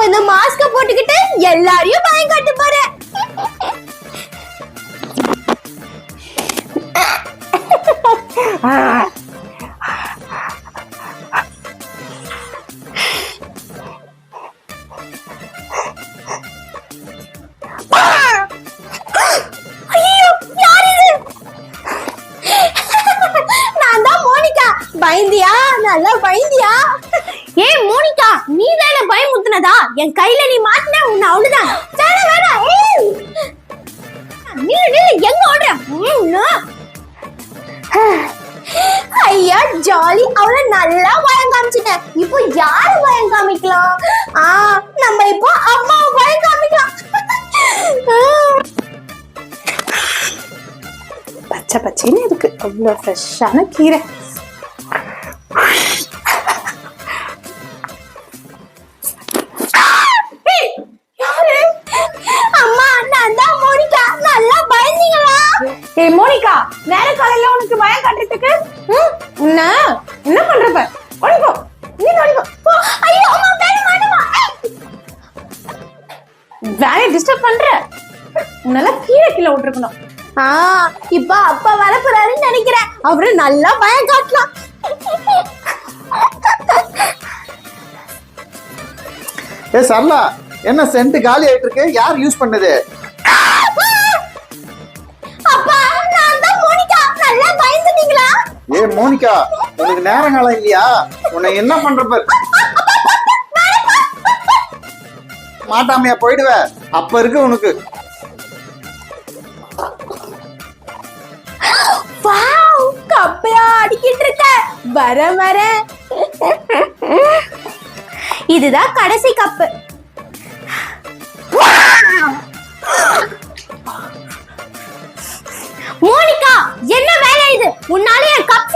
இப்போ இந்த மாஸ்க போட்டுக்கிட்டு எல்லாரையும் பயம் காட்டு போறேன் நான் தான் மோனிகா. பயந்தியா? நல்லா பயந்தியா? ஏய் மோனிகா நீ தானே பயமுத்துனதா என் கையில நீ மாட்டின உன்னை அவ்வளவுதான் வேணாம் வேணாம் நில்லு நில்லு எங்க ஓடுற? ஐயா ஜாலி. அவளை நல்லா பயம் காமிச்சிட்டேன். இப்போ யாரு பயம் காமிக்கலாம்? ஆ நம்ம இப்போ அம்மாவை பயம் காமிக்கலாம். பச்சை பச்சைன்னு இருக்கு. அவ்வளோ ஃப்ரெஷ்ஷான கீரை. ஏய் மோனிகா நேர காலையில உனக்கு பயம் காட்டுறதுக்கு என்ன என்ன பண்றப்ப? ஓடிப்போ. நீ ஓடிப்போ. ஐயோ அம்மா வேணும் வேணுமா? வேலையை டிஸ்டர்ப் பண்ற? உன்னால கீழே கீழே விட்டுருக்கணும். ஆ இப்ப அப்பா வரப்போறாருன்னு நினைக்கிறேன். அவரு நல்லா பயம் காட்டலாம். ஏ சரளா என்ன சென்ட் காலி ஆயிட்டு இருக்கு? யார் யூஸ் பண்ணுது? ஏ மோனிகா உனக்கு நேரம் காலம் இல்லையா உன்னை என்ன பண்றப்ப மாட்டாமையா போயிடுவ. அப்ப இருக்கு உனக்கு. கப்பையா அடிக்கிட்டு இருக்க. வர வர. இதுதான் கடைசி கப்பு. மோனிகா என்ன வேலை இது? உன்னால என் கப்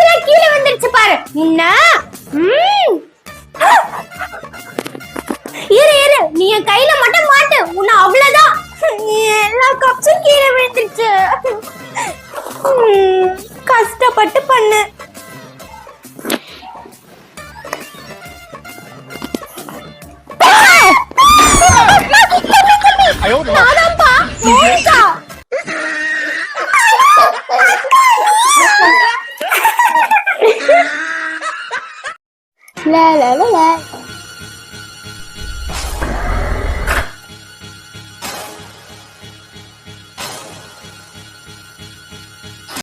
நீ என் கையில மட்டும் மாட்டு. உன்னை அவ்வளவுதான். எல்லா கப்ஸும் கீழே விழுந்துருச்சு. கஷ்டப்பட்டு பண்ணு. லா, லா, லா, லா.